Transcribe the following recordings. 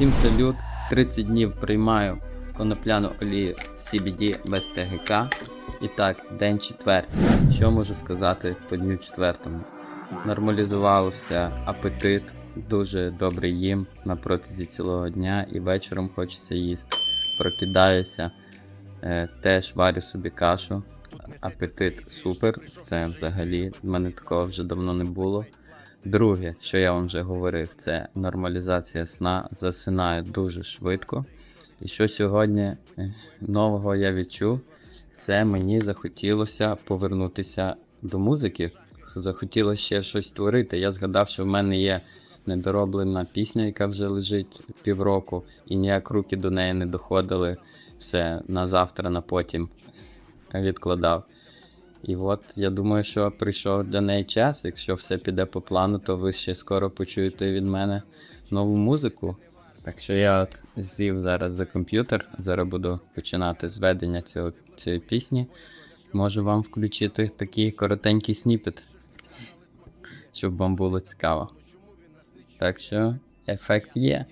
Всім салют. 30 днів приймаю конопляну олію CBD без ТГК. І так, день четвертий. Що можу сказати по дню четвертому? Нормалізувався апетит, дуже добре їм на протязі цілого дня і вечором хочеться їсти. Прокидаюся, е, теж варю собі кашу. Апетит супер. Це взагалі в мене такого вже давно не було. Друге, що я вам вже говорив, це нормалізація сна. Засинаю дуже швидко. І що сьогодні е, нового я відчув, це мені захотілося повернутися до музики. Захотілося ще щось творити. Я згадав, що в мене є недороблена пісня, яка вже лежить півроку, і ніяк руки до неї не доходили. Все на завтра, на потім відкладав. І от я думаю, що прийшов для неї час. Якщо все піде по плану, то ви ще скоро почуєте від мене нову музику. Так що я от з'їв зараз за комп'ютер, зараз буду починати зведення цього, цієї пісні. Можу вам включити такий коротенький сніпет, щоб вам було цікаво. Так що ефект є.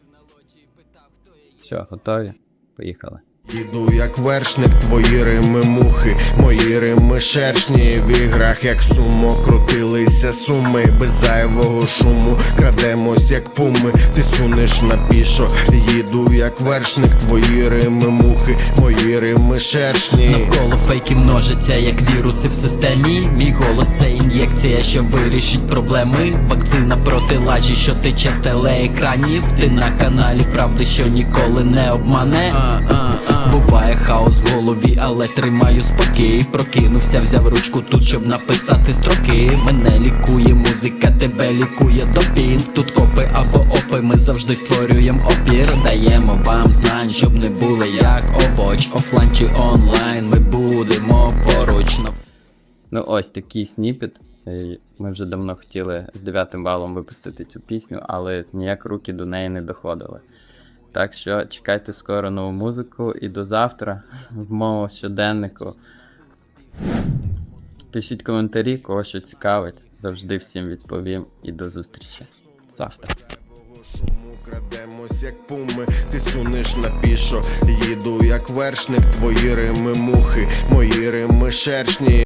Що, готові? Поїхали. Іду як вершник, твої рими мухи, мої рими шершні в іграх, як сумо, крутилися суми, без зайвого шуму, крадемось, як пуми, ти сунеш на пішо, їду як вершник, твої рими мухи, мої рими шершні. Навколо фейки множаться, як віруси в системі. Мій голос це ін'єкція, що вирішить проблеми. Вакцина проти лажі, що тече з телеекранів. Ти на каналі правди, що ніколи не обмане. Буває хаос в голові, але тримаю спокій. Прокинувся, взяв ручку тут, щоб написати строки. Мене лікує музика, тебе лікує допінг. Тут копи або опи, ми завжди створюємо опір. Даємо вам знань, щоб не були як овоч, офлайн чи онлайн. Ми будемо поруч. Ну, ось такий сніпет. Е, Ми вже давно хотіли з 9 балом випустити цю пісню, але ніяк руки до неї не доходили. Так що чекайте скоро нову музику і до завтра в моєму щоденнику. Пишіть коментарі, кого що цікавить. Завжди всім відповім і до зустрічі завтра. Крадемось, як пуми, ти сунеш на пішо, їду як вершник, твої рими мухи, мої рими шершні.